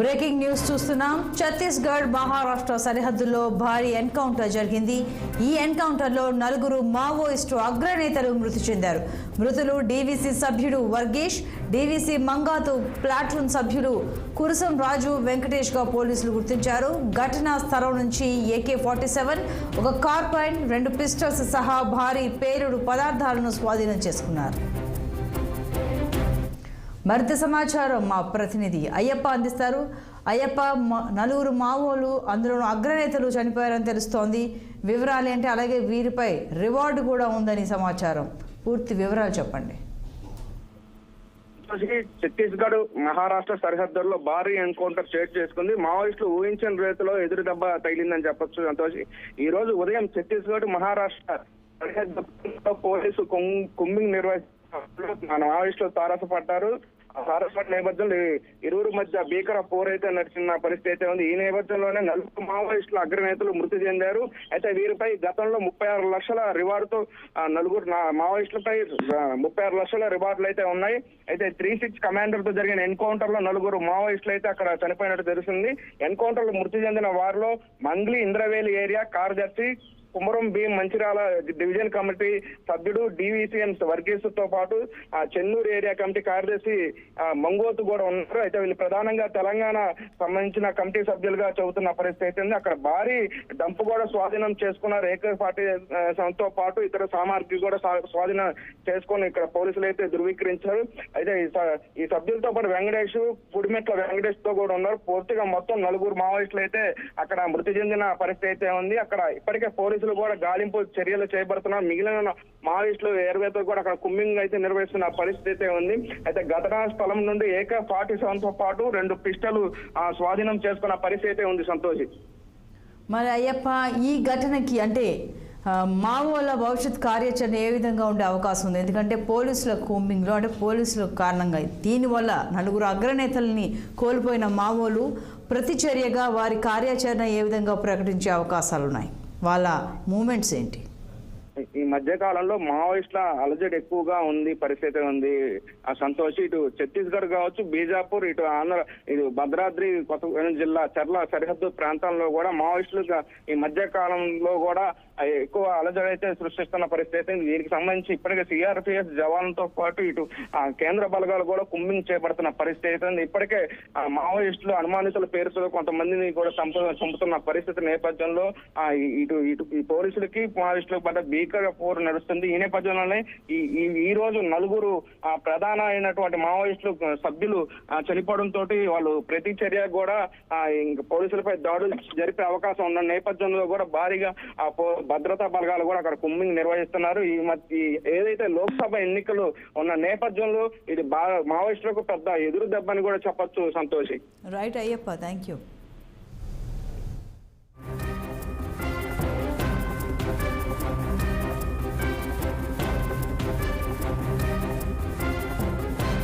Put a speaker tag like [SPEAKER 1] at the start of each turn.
[SPEAKER 1] Breaking news చూస్తున్నాం. ఛత్తీస్గఢ్ మహారాష్ట్ర సరిహద్దుల్లో భారీ ఎన్కౌంటర్ జరిగింది. ఈ ఎన్కౌంటర్లో నలుగురు మావోయిస్టు అగ్రనేతలు మృతి చెందారు. మృతులు డీవీసీ సభ్యుడు వర్గేష్ డీవీసీ మంగాతు ప్లాటూన్ సభ్యులు కురుసం రాజు వెంకటేష్గా పోలీసులు గుర్తించారు. ఘటనా స్థలం నుంచి ఏకే ఫార్టీ సెవెన్ ఒక కార్పైన్ రెండు పిస్టల్స్ సహా భారీ పేలుడు పదార్థాలను స్వాధీనం చేసుకున్నారు. మరింత సమాచారం మా ప్రతినిధి అయ్యప్ప అందిస్తారు. అయ్యప్ప నలుగురు మావోలు అందులో అగ్రనేతలు చనిపోయారని తెలుస్తోంది. వివరాలు ఏంటి? అలాగే వీరిపై రివార్డు కూడా ఉందని సమాచారం. పూర్తి వివరాలు చెప్పండి.
[SPEAKER 2] ఛత్తీస్గఢ్ మహారాష్ట్ర సరిహద్దుల్లో భారీ ఎన్కౌంటర్ చేట్ చేసుకుంది. మావోయిస్టులు ఊహించని రీతిలో ఎదురు దెబ్బ తగిలిందని చెప్పొచ్చు. సంతోష్ ఈ రోజు ఉదయం ఛత్తీస్గఢ్ మహారాష్ట్ర సరిహద్దు పోలీసు కుం- నిర్వహించారు మన మావోయిస్టులు తారసపడ్డారు. తారసపడ్డ నేపథ్యంలో ఇరువురు మధ్య భీకర పోరైతే నడిచిన పరిస్థితి అయితే ఉంది. ఈ నేపథ్యంలోనే నలుగురు మావోయిస్టుల అగ్రనేతలు మృతి చెందారు. అయితే వీరిపై గతంలో ముప్పై ఆరు లక్షల రివార్డుతో నలుగురు మావోయిస్టులపై ముప్పై ఆరు లక్షల రివార్డులు అయితే ఉన్నాయి. అయితే త్రీ సిక్స్ కమాండర్తో జరిగిన ఎన్కౌంటర్లో నలుగురు మావోయిస్టులు అయితే అక్కడ చనిపోయినట్టు తెలుస్తుంది. ఎన్కౌంటర్లో మృతి చెందిన వారిలో మంగ్లీ ఇంద్రవేలి ఏరియా కార్యదర్శి Kumaram B Mancherial division committee సభ్యుడు డివిసిఎం వర్గీస్తో పాటు ఆ చెన్నూరు ఏరియా కమిటీ కార్యదర్శి మంగోతు కూడా ఉన్నారు. అయితే వీళ్ళు ప్రధానంగా తెలంగాణ సంబంధించిన కమిటీ సభ్యులుగా చెబుతున్న పరిస్థితి అయితే ఉంది. అక్కడ భారీ డంప్ కూడా స్వాధీనం చేసుకున్నారు. రేఖ పార్టీ తో పాటు ఇతర సామాగ్రి కూడా స్వాధీనం చేసుకొని ఇక్కడ పోలీసులు అయితే ధృవీకరించారు. అయితే ఈ సభ్యులతో పాటు వెంకటేష్ పుడిమెట్ల వెంకటేష్తో కూడా ఉన్నారు. పూర్తిగా మొత్తం నలుగురు మావోయిస్టులు అయితే అక్కడ మృతి చెందిన పరిస్థితి అయితే ఉంది. అక్కడ ఇప్పటికే పోలీసులు కూడా గాలింపు చర్యలు చేపడుతున్నారు. మిగిలిన మావోయిస్టులు ఎరువేతో కూడా అక్కడ కుమ్మింగ్ అయితే నిర్వహిస్తున్న పరిస్థితి అయితే ఉంది. అయితే ఘటనా స్థలం నుండి ఏక ఫార్టీ సెవెన్తో పాటు రెండు పిస్టలు ఆ, స్వాధీనం చేసుకున్న పరిస్థితి అయితే ఉంది సంతోషి.
[SPEAKER 1] మరి అయ్యప్ప ఈ ఘటనకి అంటే మావోల భవిష్యత్ కార్యాచరణ ఏ విధంగా ఉండే అవకాశం ఉంది? ఎందుకంటే పోలీసుల కూంబింగ్లో అంటే పోలీసుల కారణంగా దీనివల్ల నలుగురు అగ్రనేతల్ని కోల్పోయిన మావోలు ప్రతిచర్యగా వారి కార్యాచరణ ఏ విధంగా ప్రకటించే అవకాశాలు ఉన్నాయి వాళ్ళ మూమెంట్స్ ఏంటి?
[SPEAKER 2] ఈ మధ్య కాలంలో మావోయిస్టుల అలజడి ఎక్కువగా ఉంది పరిస్థితి ఉంది ఆ సంతోష్ ఇటు ఛత్తీస్గఢ్ కావచ్చు బీజాపూర్ ఇటు ఆంధ్ర ఇటు భద్రాద్రి కొత్తగూడెం జిల్లా చర్ల సరిహద్దు ప్రాంతాల్లో కూడా మావోయిస్టులు ఈ మధ్య కాలంలో కూడా ఎక్కువ అలజడి అయితే సృష్టిస్తున్న పరిస్థితి దీనికి సంబంధించి ఇప్పటికే సిఆర్పిఎఫ్ జవాన్లతో పాటు ఇటు ఆ కేంద్ర బలగాలు కూడా కుంభింగ్ చేపడుతున్న పరిస్థితి అయితే ఉంది. ఇప్పటికే ఆ మావోయిస్టులు అనుమానితుల పేరుతో కొంతమందిని కూడా చంపు చంపుతున్న పరిస్థితి నేపథ్యంలో ఆ ఇటు ఇటు ఈ పోలీసులకి మావోయిస్టులకు పడ్డ భీకర పోరు నడుస్తుంది. ఈ నేపథ్యంలోనే ఈ ఈ- రోజు నలుగురు ప్రధాన అయినటువంటి మావోయిస్టులు సభ్యులు చనిపోవడంతో తోటి వాళ్ళు ప్రతి చర్య కూడా పోలీసులపై దాడులు జరిపే అవకాశం ఉన్న నేపథ్యంలో కూడా భారీగా ఆ పో- భద్రతా బలగాలు కూడా అక్కడ కుమ్మింగ్ నిర్వహిస్తున్నారు. ఈ మధ్య ఏదైతే లోక్సభ ఎన్నికలు ఉన్న నేపథ్యంలో ఇది మావోయిస్టులకు పెద్ద ఎదురు దెబ్బని కూడా చెప్పొచ్చు Santoshi.
[SPEAKER 1] Right Ayyappa. Thank you